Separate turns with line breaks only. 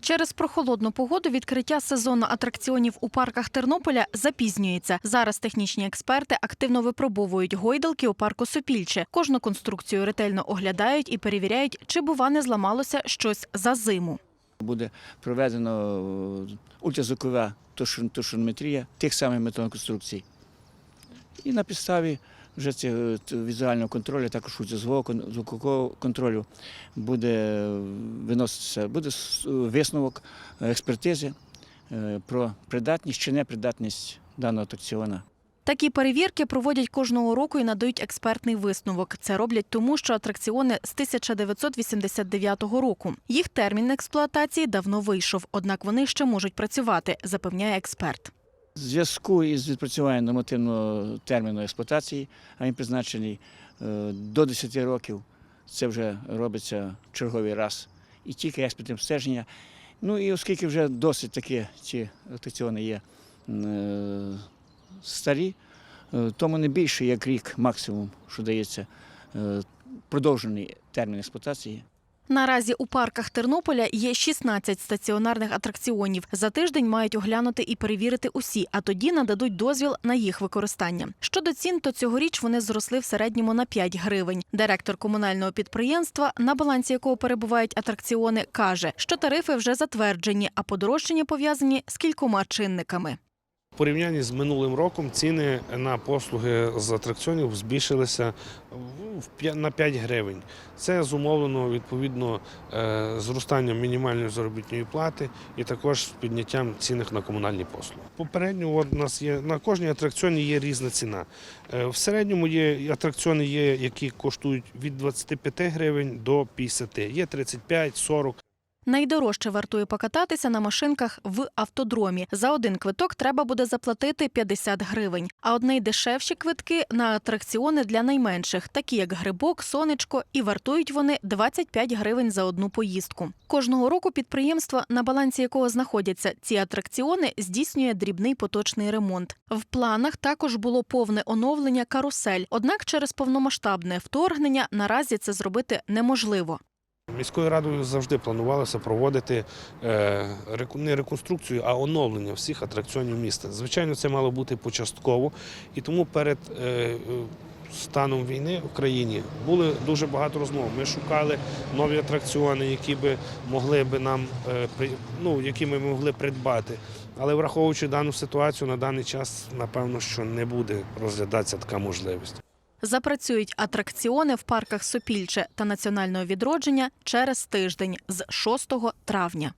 Через прохолодну погоду відкриття сезону атракціонів у парках Тернополя запізнюється. Зараз технічні експерти активно випробовують гойдалки у парку Сопільче. Кожну конструкцію ретельно оглядають і перевіряють, чи бува не зламалося щось за зиму.
Буде проведено е, ультразвукова тушон- тих самих металоконструкцій. І на підставі вже цього візуального контролю, також звукового контролю буде виноситися буде висновок е, експертизи е, про придатність чи непридатність даного атракціона.
Такі перевірки проводять кожного року і надають експертний висновок. Це роблять тому, що атракціони з 1989 року. Їх термін експлуатації давно вийшов, однак вони ще можуть працювати, запевняє експерт.
Зв'язку із відпрацюванням нормативного терміну експлуатації, а він призначений е, до 10 років, це вже робиться черговий раз. І тільки експертне обстеження. Ну і оскільки вже досить такі ці атракціони є е, старі, е, тому не більше як рік максимум, що дається продовжений термін експлуатації.
Наразі у парках Тернополя є 16 стаціонарних атракціонів. За тиждень мають оглянути і перевірити усі, а тоді нададуть дозвіл на їх використання. Щодо цін, то цьогоріч вони зросли в середньому на 5 гривень. Директор комунального підприємства, на балансі якого перебувають атракціони, каже, що тарифи вже затверджені, а подорожчання пов'язані з кількома чинниками.
В порівнянні з минулим роком ціни на послуги з атракціонів збільшилися на 5 гривень. Це зумовлено відповідно е, зростанням мінімальної заробітної плати і також з підняттям цінних на комунальні послуги. Попередньо от у нас є на кожній атракціоні є різна ціна. Е, В середньому є атракціони, є, які коштують від 25 гривень до 50, є 35, 40.
Найдорожче вартує покататися на машинках в автодромі. За один квиток треба буде заплатити 50 гривень. А от найдешевші квитки на атракціони для найменших, такі як грибок, сонечко, і вартують вони 25 гривень за одну поїздку. Кожного року підприємство, на балансі якого знаходяться ці атракціони, здійснює дрібний поточний ремонт. В планах також було повне оновлення карусель. Однак через повномасштабне вторгнення наразі це зробити неможливо.
Міською радою завжди планувалося проводити е, не реконструкцію, а оновлення всіх атракціонів міста. Звичайно, це мало бути почастково, і тому перед е, е, станом війни в країні були дуже багато розмов. Ми шукали нові атракціони, які би могли би нам ну, які ми могли придбати. Але враховуючи дану ситуацію, на даний час напевно, що не буде розглядатися така можливість.
Запрацюють атракціони в парках Сопільче та національного відродження через тиждень з 6 травня.